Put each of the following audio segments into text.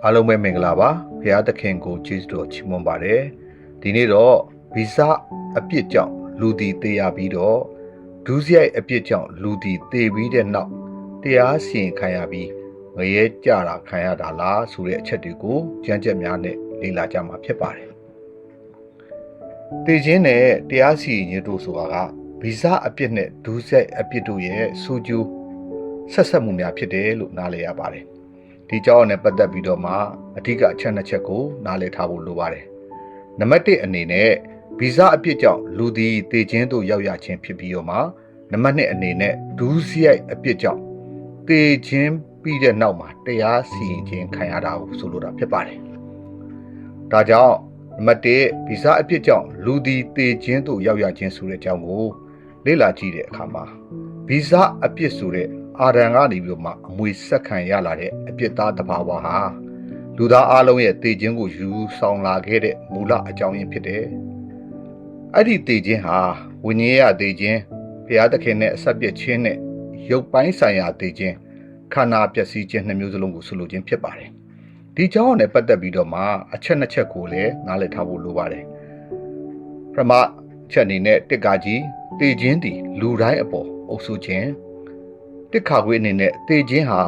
အားလုံးပဲမင်္ဂလာပါဘုရားသခင်ကိုကျေးဇူးတော်ချီးမွမ်းပါတယ်ဒီနေ့တော့ဗီဇအပြစ်ကြောင့်လူတီတေးရပြီးတော့ဒုစရိုက်အပြစ်ကြောင့်လူတီတေးပြီးတဲ့နောက်တရားစီရင်ခံရပြီးငရဲကြတာခံရတာလားဆိုတဲ့အချက်တွေကိုကြမ်းကြက်များနဲ့လေ့လာကြမှာဖြစ်ပါတယ်တေခြင်းနဲ့တရားစီရင်ခြင်းတို့ဆိုတာကဗီဇအပြစ်နဲ့ဒုစရိုက်အပြစ်တို့ရဲ့စူးကျူးဆက်ဆက်မှုများဖြစ်တယ်လို့နားလည်ရပါတယ် ဒီကြောင်းနဲ့ပတ်သက်ပြီးတော့မှအဓိကအချက်နှစ်ချက်ကိုနားလည်ထားဖို့လိုပါတယ်နံပါတ်1အနေနဲ့ဗီဇအပြစ်ကြောင့်လူသည်တေခြင်းတို့ရောက်ရခြင်းဖြစ်ပြီးတော့မှနံပါတ်2အနေနဲ့ဒုစရိုက်အပြစ်ကြောင့်တေခြင်းပြီးတဲ့နောက်မှာတရားစီရင်ခြင်းခံရတာကိုဆိုလိုတာဖြစ်ပါတယ်ဒါကြောင့်နံပါတ်1ဗီဇအပြစ်ကြောင့်လူသည်တေခြင်းတို့ရောက်ရခြင်းဆိုတဲ့အကြောင်းကိုလေ့လာကြည့်တဲ့အခါမှာဗီဇအပြစ်ဆိုတဲ့ အာဒံကနေပြီးတော့မှအမွေဆက်ခံရလာတဲ့အပြစ်သားတစ်ပါးဝါဟာလူသားအလုံးရဲ့တေခြင်းကိုယူဆောင်လာခဲ့တဲ့မူလအကြောင်းရင်းဖြစ်တယ်။အဲ့ဒီတေခြင်းဟာဝိညာဉ်ရတေခြင်းဘုရားသခင်နဲ့အဆက်ပြည့်ခြင်းနဲ့ရုပ်ပိုင်းဆိုင်ရာတေခြင်းခန္ဓာပျက်စီးခြင်းနှစ်မျိုးစလုံးကိုဆိုလိုခြင်းဖြစ်ပါတယ်။ဒီကြောင်းနဲ့ပတ်သက်ပြီးတော့မှအချက်နှစ်ချက်ကိုလည်းနားလည်ထားဖို့လိုပါတယ်။ပထမချက်အနေနဲ့တစ်ကာကြီးတေခြင်းသည်လူတိုင်းအပေါ်အုပ်စုခြင်း တစ်ခါခွေးအနေနဲ့တေခြင်းဟာ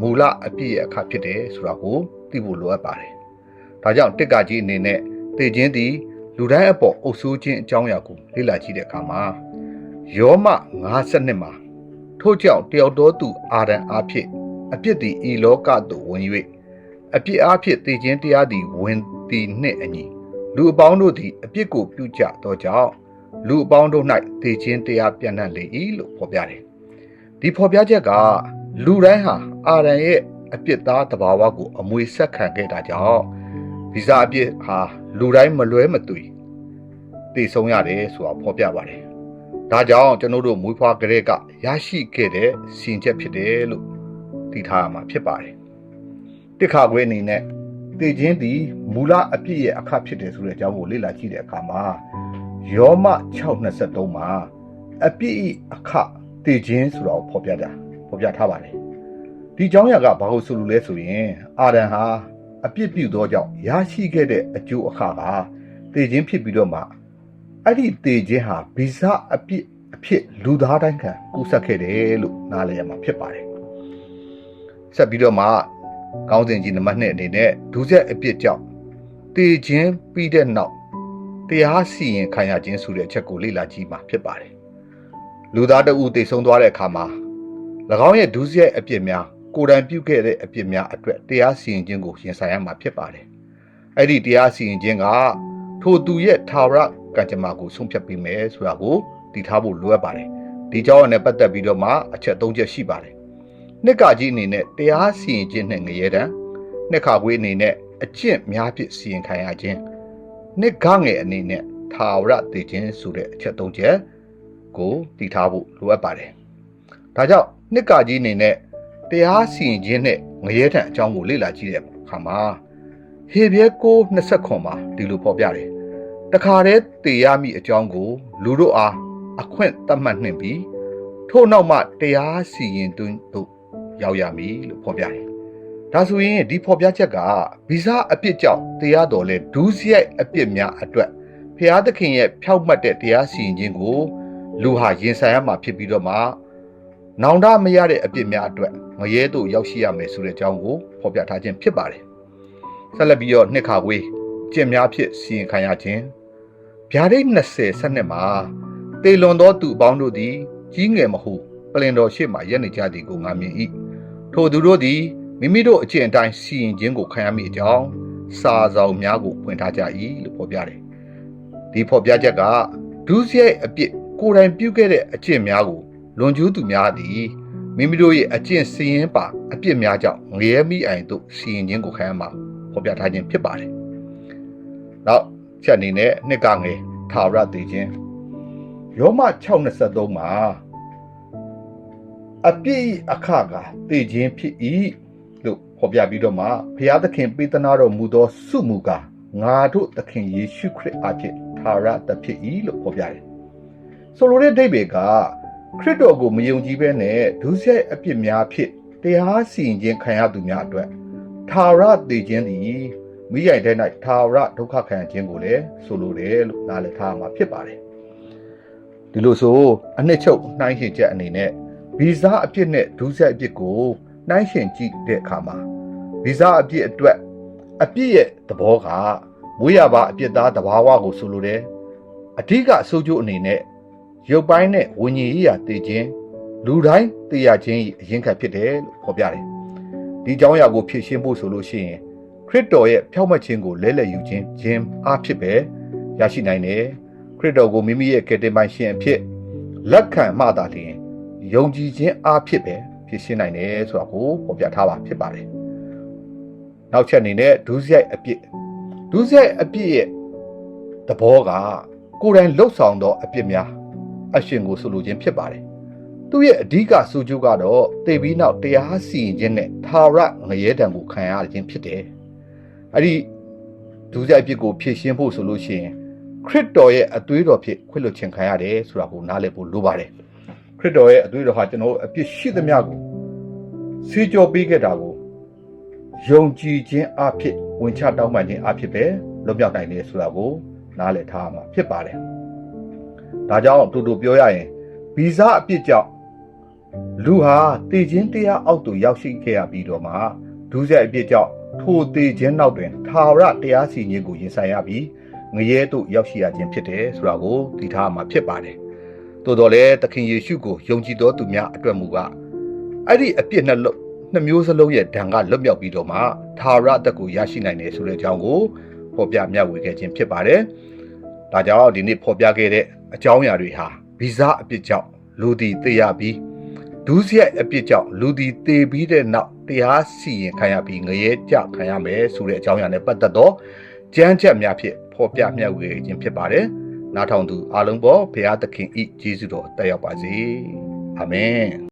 မူလအပြည့်ရဲ့အခါဖြစ်တယ်ဆိုတာကိုသိဖို့လိုအပ်ပါတယ်။ဒါကြောင့်တစ်ကကြီးအနေနဲ့တေခြင်းသည်လူတိုင်းအပေါ်အုပ်စိုးခြင်းအကြောင်းအရာကိုလေ့လာကြည့်တဲ့အခါမှာယောမ52မှာထို့ကြောင့်တယောက်တော်သူအာဒံအားဖြင့်အပြစ်သည်ဤလောကသို့ဝင်၍အပြစ်အားဖြင့်တေခြင်းတရားသည်ဝင်သည်နှင့်အညီလူအပေါင်းတို့သည်အပြစ်ကိုပြုကြသောကြောင့်လူအပေါင်းတို့၌တေခြင်းတရားပြန့်နှံ့လေ၏လို့ဖော်ပြတယ်။ ဒီဖော်ပြချက်ကလူတိုင်းဟာအာရန်ရဲ့အပြစ်သားတဘာဝကိုအမွေဆက်ခံခဲ့တာကြောင့်ဗီဇအပြစ်ဟာလူတိုင်းမလွဲမသွေတည်ဆုံးရတယ်ဆိုတာဖော်ပြပါတယ်။ဒါကြောင့်ကျွန်တော်တို့မွေးဖွားကလေးကရရှိခဲ့တဲ့စီရင်ချက်ဖြစ်တယ်လို့သိထားရမှာဖြစ်ပါတယ်။တစ်ခါခွေးအနေနဲ့တည်ခြင်းသည်မူလအပြစ်ရဲ့အခဖြစ်တယ်ဆိုတဲ့အကြောင်းကိုလေ့လာကြည့်တဲ့အခါမှာယောမ6:23မှာအပြစ်ဤအခ တည်ခြင်းဆိုတာကိုဖော်ပြတာဖော်ပြထားပါတယ်။ဒီเจ้าရကဘာလို့ဆိုလို့လဲဆိုရင်အာဒံဟာအပြစ်ပြုသောကြောင့်ရရှိခဲ့တဲ့အကျိုးအခါကတည်ခြင်းဖြစ်ပြီးတော့မှအဲ့ဒီတည်ခြင်းဟာဗီဇအပြစ်အဖြစ်လူသားတိုင်းခံကူးဆက်ခဲ့တယ်လို့နားလည်ရမှာဖြစ်ပါတယ်။ဆက်ပြီးတော့မှကောင်းစဉ်ကြီးနံပါတ်2အနေနဲ့ဒုစရိုက်အပြစ်ကြောင့်တည်ခြင်းပြီးတဲ့နောက်တရားစီရင်ခံရခြင်းဆိုတဲ့အချက်ကိုလေ့လာကြည့်မှာဖြစ်ပါတယ်။ လူသားတအုပ်တည်ဆုံးသွားတဲ့အခါမှာ၎င်းရဲ့ဒုစရိုက်အပြစ်များကိုယ်တိုင်ပြုခဲ့တဲ့အပြစ်များအတွက်တရားစီရင်ခြင်းကိုရင်ဆိုင်ရမှာဖြစ်ပါတယ်။အဲ့ဒီတရားစီရင်ခြင်းကထိုသူရဲ့ထာဝရကံကြမ္မာကိုဆုံးဖြတ်ပေးမယ်ဆိုတာကိုတည်ထားဖို့လိုအပ်ပါတယ်။ဒီကြောင်းနဲ့ပတ်သက်ပြီးတော့မှအချက်၃ချက်ရှိပါတယ်။နှစ်ကကြီးအနေနဲ့တရားစီရင်ခြင်းနဲ့ငရဲတံနှစ်ခါခွေးအနေနဲ့အကျင့်များဖြစ်စီရင်ခံရခြင်းနှစ်ကငယ်အနေနဲ့ထာဝရတည်ခြင်းဆိုတဲ့အချက်၃ချက် ကိုတည်ထားဖို့လိုအပ်ပါတယ်။ဒါကြောင့်နှစ်ကကြီးအနေနဲ့တရားစီရင်ခြင်းနဲ့ငရဲထံအကြောင်းကိုလေ့လာကြည့်တဲ့အခါမှာဟေဘရဲ9 29မှာဒီလိုဖော်ပြတယ်။တခါတည်းတည်ရမည့်အကြောင်းကို လူတို့အားအခွင့်သတ်မှတ်နှင့်ပြီးထို့နောက်မှတရားစီရင်တွင်တို့ရောက်ရမည်လို့ဖော်ပြတယ်။ဒါဆိုရင်ဒီဖော်ပြချက်ကဗီဇအပြစ်ကြောင့်တရားတော်လဲဒူးစရိုက်အပြစ်များအတွက်ဖျားသခင်ရဲ့ဖြောက်မှတ်တဲ့တရားစီရင်ခြင်းကို လူဟာရင်ဆိုင်ရမှာဖြစ်ပြီးတော့မှနောင်တမရတဲ့အပြစ်များအတွက်ငရဲတို့ရောက်ရှိရမယ်ဆိုတဲ့အကြောင်းကိုဖော်ပြထားခြင်းဖြစ်ပါတယ်။ဆက်လက်ပြီးတော့နှစ်ခါခွေးကျင့်များဖြစ်စီရင်ခံရခြင်းဗျာဒိတ်20ဆက်နှစ်မှာတေလွန်သောသူအပေါင်းတို့သည်ကြီးငယ်မဟုပလင်တော်ရှိမှရက်နေကြသည်ကိုငါမြင်၏ထိုသူတို့သည်မိမိတို့အကျင့်အတိုင်းစီရင်ခြင်းကိုခံရမည့်အကြောင်းစာဆောင်များကိုဖွင့်ထားကြ၏လို့ဖော်ပြတယ်။ဒီဖော်ပြချက်ကဒုစရိုက်အပြစ် ကိုယ်တိုင်ပြုခဲ့တဲ့အကျင့်များကိုလွန်ကျူးသူများသည်မိမိတို့ရဲ့အကျင့်စည်ရင်ပါအပြစ်များကြောင့်ငရဲမိအိမ်တို့စီရင်ခြင်းကိုခံရမှာဖော်ပြထားခြင်းဖြစ်ပါတယ်။နောက်ချက်အနေနဲ့နှစ်ကငယ်ထာဝရတည်ခြင်းယောမ6:23မှာအပြစ်၏အခကတည်ခြင်းဖြစ်၏လို့ဖော်ပြပြီးတော့မှဘုရားသခင်ပေးသနာတော်မူသောစုမူကားငါတို့သခင်ယေရှုခရစ်အဖြစ်ထာဝရတဖြစ်၏လို့ဖော်ပြတယ်။ ဆိုလိုတဲ့ဒိဗေကခရစ်တော်ကိုမယုံကြည်ဘဲနဲ့ဒုစရိုက်အပြစ်များဖြစ်တရားစီရင်ခြင်းခံရသူများအတွက်ထာဝရတည်ခြင်းသည်မိရိုင်တဲ့၌ထာဝရဒုက္ခခံခြင်းကိုလည်းဆိုလိုတယ်လို့နားလည်ထားမှာဖြစ်ပါတယ်ဒီလိုဆိုအနှစ်ချုပ်နှိုင်းရှင်ချက်အနေနဲ့ဗီဇအပြစ်နဲ့ဒုစရိုက်အပြစ်ကိုနှိုင်းရှင်ကြည့်တဲ့အခါမှာဗီဇအပြစ်အတွက်အပြစ်ရဲ့သဘောကမွေးရပါအပြစ်သားတဘာဝကိုဆိုလိုတယ်အဓိကအဆိုးကျိုးအနေနဲ့ ရုပ်ပိုင်းနဲ့ဝิญဉ်ရေးရာတည်ခြင်းလူတိုင်းတည်ရခြင်း၏အရင်ခံဖြစ်တယ်လို့ခေါ်ပြတယ်ဒီအကြောင်းအရာကိုဖြည့်ရှင်းဖို့ဆိုလို့ရှိရင်ခရစ်တော်ရဲ့ဖြောင့်မတ်ခြင်းကိုလဲလှယ်ယူခြင်းခြင်းအားဖြစ်ပဲရရှိနိုင်တယ်ခရစ်တော်ကိုမိမိရဲ့ကယ်တင်ပိုင်ရှင်အဖြစ်လက်ခံမှသာလျှင်ယုံကြည်ခြင်းအားဖြစ်ပဲဖြည့်ရှင်းနိုင်တယ်ဆိုတာကိုဖော်ပြထားပါဖြစ်ပါတယ်နောက်ချက်အနေနဲ့ဒုစရိုက်အပြစ်ဒုစရိုက်အပြစ်ရဲ့သဘောကကိုယ်တိုင်လှုပ်ဆောင်သောအပြစ်များ အရှင်ကိုဆိုလိုခြင်းဖြစ်ပါတယ်သူ့ရဲ့အဓိကဆိုကျိုးကတော့တေပြီးနောက်တရားစီရင်ခြင်းနဲ့သာရငရဲတံကိုခံရခြင်းဖြစ်တယ်။အဲ့ဒီဒုစရိုက်အပြစ်ကိုဖြည့်ရှင်းဖို့ဆိုလို့ရှိရင်ခရစ်တော်ရဲ့အသွေးတော်ဖြစ်ခွင့်လွှတ်ခြင်းခံရတယ်ဆိုတာကိုနားလည်ဖို့လိုပါတယ်။ခရစ်တော်ရဲ့အသွေးတော်ဟာကျွန်တော်တို့အပြစ်ရှိသမျှကိုဆေးကြောပေးခဲ့တာကိုယုံကြည်ခြင်းအဖြစ်ဝင်ချတောင်းပန်ခြင်းအဖြစ်ပဲလွတ်မြောက်နိုင်တယ်ဆိုတာကိုနားလည်ထားမှာဖြစ်ပါတယ်။ ဒါကြောင့်တူတူပြောရရင်ဗီဇအပြစ်ကြောင့်လူဟာတည်ခြင်းတရားအောက်သို့ရောက်ရှိခဲ့ရပြီးတော့မှဒုစရိုက်အပြစ်ကြောင့်ထိုတည်ခြင်းနောက်တွင်သာဝရတရားစီရင်ကိုရင်ဆိုင်ရပြီးငရဲသို့ရောက်ရှိရခြင်းဖြစ်တယ်ဆိုတာကိုသိထားမှာဖြစ်ပါတယ်။သို့တော်လည်းသခင်ယေရှုကိုယုံကြည်တော်သူများအတွက်မူကအဲ့ဒီအပြစ်နှလုံးနှမျိုးစလုံးရဲ့ဒဏ်ကလွတ်မြောက်ပြီးတော့မှသာဝရအသက်ကိုရရှိနိုင်တယ်ဆိုတဲ့အကြောင်းကိုဖော်ပြမျှဝေခဲ့ခြင်းဖြစ်ပါတယ်။ဒါကြောင့်ဒီနေ့ဖော်ပြခဲ့တဲ့ အကြောင်းအရာတွေဟာဗီဇအပြစ်ကြောင့်လူဒီသိရပြီးဒုစရိုက်အပြစ်ကြောင့်လူဒီသေပြီးတဲ့နောက်တရားစီရင်ခံရပြီးငရဲကြခံရမယ်ဆိုတဲ့အကြောင်းအရာနဲ့ပတ်သက်တော့ကြမ်းချက်များဖြင့်ဖော်ပြမျှဝေခြင်းဖြစ်ပါတယ်။နားထောင်သူအားလုံးပေါ်ဘုရားသခင်ဤကျေးဇူးတော်တက်ရောက်ပါစေ။အာမင်။